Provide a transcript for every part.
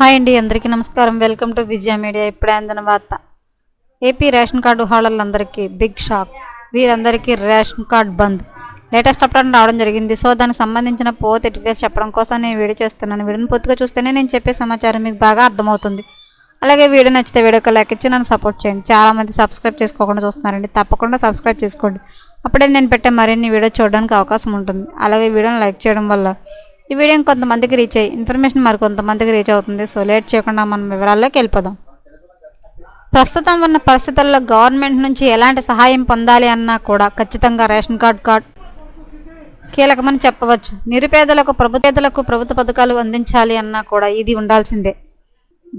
Hi అండి అందరికీ నమస్కారం. వెల్కమ్ టు విజయ మీడియా ఇప్పుడే అందిన వార్త. ఏపీ రేషన్ కార్డు హోల్డర్లందరికీ బిగ్ షాక్. వీరందరికీ రేషన్ కార్డ్ బంద్. లేటెస్ట్ అప్డేట్ రావడం జరిగింది. సో దానికి సంబంధించిన పోత్ డీటెయిల్స్ చెప్పడం కోసం నేను వీడియో చేస్తున్నాను. వీడియోని పూర్తిగా చూస్తేనే నేను చెప్పే సమాచారం మీకు బాగా అర్థమవుతుంది. అలాగే వీడియో నచ్చితే వీడియోకి లైక్ ఇచ్చి నన్ను సపోర్ట్ చేయండి. చాలామంది సబ్స్క్రైబ్ చేసుకోకుండా చూస్తున్నారండి. తప్పకుండా సబ్స్క్రైబ్ చేసుకోండి. అప్పుడే నేను పెట్టే మరిన్ని వీడియో చూడడానికి అవకాశం ఉంటుంది. అలాగే వీడియోని లైక్ చేయడం వల్ల ఈ వీడియో కొంతమందికి రీచ్ అయ్యి ఇన్ఫర్మేషన్ మరి కొంతమందికి రీచ్ అవుతుంది. సో లేట్ చేయకుండా మనం వివరాల్లోకి వెళ్ళిపోదాం. ప్రస్తుతం ఉన్న పరిస్థితుల్లో గవర్నమెంట్ నుంచి ఎలాంటి సహాయం పొందాలి అన్నా కూడా ఖచ్చితంగా రేషన్ కార్డ్ కార్డ్ కీలకమని చెప్పవచ్చు. నిరుపేదలకు ప్రభుత్వేతలకు ప్రభుత్వ పథకాలు అందించాలి అన్నా కూడా ఇది ఉండాల్సిందే.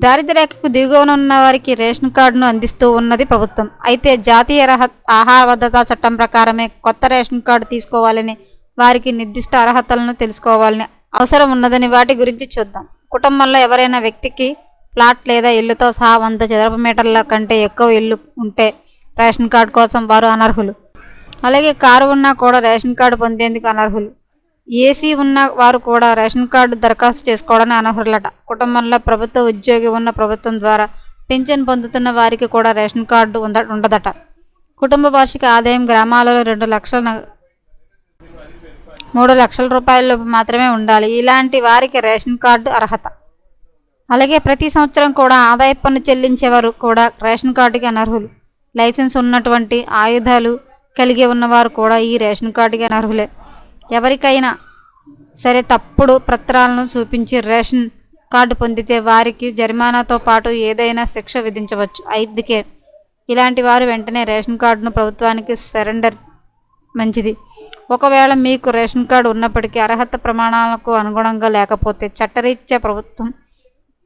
దారిద్ర్యకు దిగువన ఉన్న వారికి రేషన్ కార్డును అందిస్తూ ఉన్నది ప్రభుత్వం. అయితే జాతీయ రహ ఆహార భద్రతా చట్టం ప్రకారమే కొత్త రేషన్ కార్డు తీసుకోవాలని వారికి నిర్దిష్ట అర్హతలను తెలుసుకోవాలని అవసరం ఉన్నదని వాటి గురించి చూద్దాం. కుటుంబంలో ఎవరైనా వ్యక్తికి ప్లాట్ లేదా ఇల్లుతో సహా వంద చదరపు మీటర్ల కంటే ఎక్కువ ఇల్లు ఉంటే రేషన్ కార్డు కోసం వారు అనర్హులు. అలాగే కారు ఉన్నా కూడా రేషన్ కార్డు పొందేందుకు అనర్హులు. ఏసీ ఉన్న వారు కూడా రేషన్ కార్డు దరఖాస్తు చేసుకోవడానికి అనర్హులట. కుటుంబంలో ప్రభుత్వ ఉద్యోగి ఉన్న ప్రభుత్వం ద్వారా పింఛన్ పొందుతున్న వారికి కూడా రేషన్ కార్డు ఉంద ఉండదట. కుటుంబ వార్షిక ఆదాయం గ్రామాలలో రెండు లక్షల మూడు లక్షల రూపాయల మాత్రమే ఉండాలి. ఇలాంటి వారికి రేషన్ కార్డు అర్హత. అలాగే ప్రతి సంవత్సరం కూడా ఆదాయ పన్ను చెల్లించేవారు కూడా రేషన్ కార్డుకి అనర్హులు. లైసెన్స్ ఉన్నటువంటి ఆయుధాలు కలిగి ఉన్నవారు కూడా ఈ రేషన్ కార్డుకి అనర్హులే. ఎవరికైనా సరే తప్పుడు పత్రాలను చూపించి రేషన్ కార్డు పొందితే వారికి జరిమానాతో పాటు ఏదైనా శిక్ష విధించవచ్చు. అందుకే ఇలాంటి వారు వెంటనే రేషన్ కార్డును ప్రభుత్వానికి సరెండర్. మంచిది. ఒకవేళ మీకు రేషన్ కార్డు ఉన్నప్పటికీ అర్హత ప్రమాణాలకు అనుగుణంగా లేకపోతే చట్టరీత్యా ప్రభుత్వం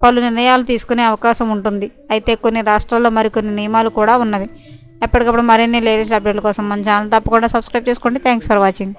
పలు నిర్ణయాలు తీసుకునే అవకాశం ఉంటుంది. అయితే కొన్ని రాష్ట్రాల్లో మరికొన్ని నియమాలు కూడా ఉన్నవి. ఎప్పటికప్పుడు మరిన్ని లేటెస్ట్ అప్డేట్ల కోసం మన ఛానల్ తప్పకుండా సబ్స్క్రైబ్ చేసుకోండి. Thanks for watching.